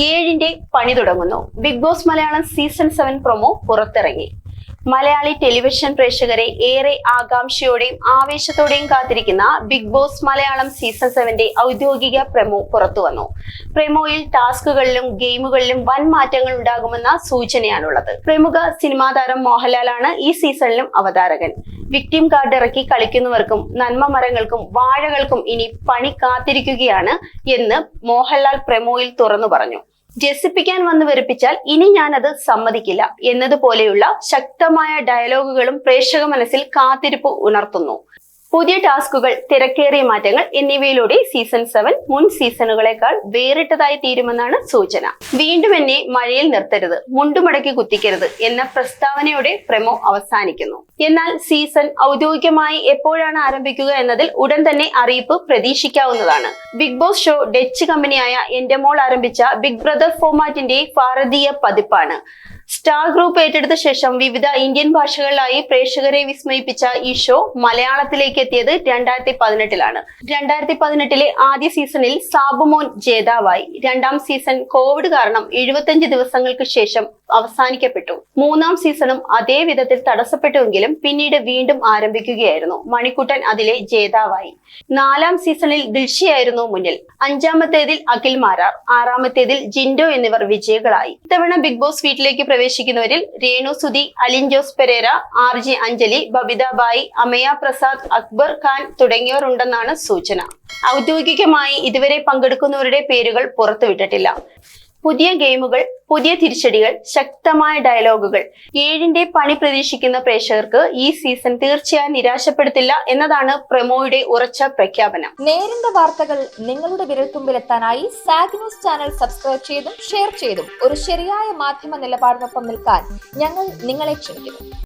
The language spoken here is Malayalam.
ഏഴിന്റെ പണി തുടങ്ങുന്നു. Bigg Boss Malayalam season seven promo പുറത്തിറങ്ങി. മലയാളി ടെലിവിഷൻ പ്രേക്ഷകരെ ഏറെ ആകാംക്ഷയോടെയും ആവേശത്തോടെയും കാത്തിരിക്കുന്ന ബിഗ് ബോസ് മലയാളം സീസൺ സെവന്റെ ഔദ്യോഗിക പ്രമോ പുറത്തുവന്നു പ്രമോയിൽ ടാസ്കുകളിലും ഗെയിമുകളിലും വൻ മാറ്റങ്ങൾ ഉണ്ടാകുമെന്ന സൂചനയാണുള്ളത്. പ്രമുഖ സിനിമാ താരം മോഹൻലാലാണ് ഈ സീസണിലും അവതാരകൻ. വിക്ടിം കാർഡ് ഇറക്കി കളിക്കുന്നവർക്കും നന്മ മരങ്ങൾക്കും വാഴകൾക്കും ഇനി പണി കാത്തിരിക്കുകയാണ് എന്ന് മോഹൻലാൽ പ്രമോയിൽ തുറന്നു പറഞ്ഞു. രസിപ്പിക്കാൻ വന്ന് വെറുപ്പിച്ചാൽ ഇനി ഞാനത് സമ്മതിക്കില്ല എന്നതുപോലെയുള്ള ശക്തമായ ഡയലോഗുകളും പ്രേക്ഷക മനസ്സിൽ കാത്തിരിപ്പ് ഉണർത്തുന്നു. പുതിയ ടാസ്കുകൾ തിരക്കേറിയ മാറ്റങ്ങൾ എന്നിവയിലൂടെ സീസൺ സെവൻ മുൻ സീസണുകളെക്കാൾ വേറിട്ടതായി തീരുമെന്നാണ് സൂചന. വീണ്ടും എന്നെ മഴയിൽ നിർത്തരുത് മുണ്ടുമടക്കി കുത്തിക്കരുത് എന്ന പ്രസ്താവനയുടെ പ്രമോ അവസാനിക്കുന്നു. എന്നാൽ സീസൺ ഔദ്യോഗികമായി എപ്പോഴാണ് ആരംഭിക്കുക എന്നതിൽ ഉടൻ തന്നെ അറിയിപ്പ് പ്രതീക്ഷിക്കാവുന്നതാണ്. ബിഗ് ബോസ് ഷോ ഡച്ച് കമ്പനിയായ എന്റെ മോൾ ആരംഭിച്ച ബിഗ് ബ്രദർ ഫോമാറ്റിന്റെ ഭാരതീയ പതിപ്പാണ്. സ്റ്റാർ ഗ്രൂപ്പ് ഏറ്റെടുത്ത ശേഷം വിവിധ ഇന്ത്യൻ ഭാഷകളിലായി പ്രേക്ഷകരെ വിസ്മയിപ്പിച്ച ഈ ഷോ മലയാളത്തിലേക്ക് എത്തിയത് രണ്ടായിരത്തി പതിനെട്ടിലാണ്. രണ്ടായിരത്തി പതിനെട്ടിലെ ആദ്യ സീസണിൽ സാബുമോൻ ജേതാവായി. രണ്ടാം സീസൺ കോവിഡ് കാരണം എഴുപത്തഞ്ച് ദിവസങ്ങൾക്ക് ശേഷം അവസാനിക്കപ്പെട്ടു. മൂന്നാം സീസണും അതേ വിധത്തിൽ തടസ്സപ്പെട്ടുവെങ്കിലും പിന്നീട് വീണ്ടും ആരംഭിക്കുകയായിരുന്നു. മണിക്കുട്ടൻ അതിലെ ജേതാവായി. നാലാം സീസണിൽ ദിൽഷയായിരുന്നു മുന്നിൽ. അഞ്ചാമത്തേതിൽ അഖിൽ മാരാർ ആറാമത്തേതിൽ ജിൻഡോ എന്നിവർ വിജയികളായി. ഇത്തവണ ബിഗ് ബോസ് വീട്ടിലേക്ക് പ്രവേശിക്കുന്നവരിൽ Renu Sudhi Alin Jose Pereira R J Anjali Babitha Bai Amaya Prasad Akbar Khan തുടങ്ങിയവർ ഉണ്ടെന്നാണ് സൂചന. ഔദ്യോഗികമായി ഇതുവരെ പങ്കെടുക്കുന്നവരുടെ പേരുകൾ പുറത്തുവിട്ടിട്ടില്ല. പുതിയ ഗെയിമുകൾ പുതിയ തിരിച്ചടികൾ ശക്തമായ ഡയലോഗുകൾ. ഏഴിന്റെ പണി പ്രതീക്ഷിക്കുന്ന പ്രേക്ഷകർക്ക് ഈ സീസൺ തീർച്ചയായും നിരാശപ്പെടുത്തില്ല എന്നതാണ് പ്രമോയുടെ ഉറച്ച പ്രഖ്യാപനം. നേരിന്റെ വാർത്തകൾ നിങ്ങളുടെ വിരൽത്തുമ്പിലെത്താനായി സാഗ് ന്യൂസ് ചാനൽ സബ്സ്ക്രൈബ് ചെയ്തും ഷെയർ ചെയ്തും ഒരു ശരിയായ മാധ്യമ നിലപാടിനൊപ്പം നിൽക്കാൻ ഞങ്ങൾ നിങ്ങളെ ക്ഷണിക്കുന്നു.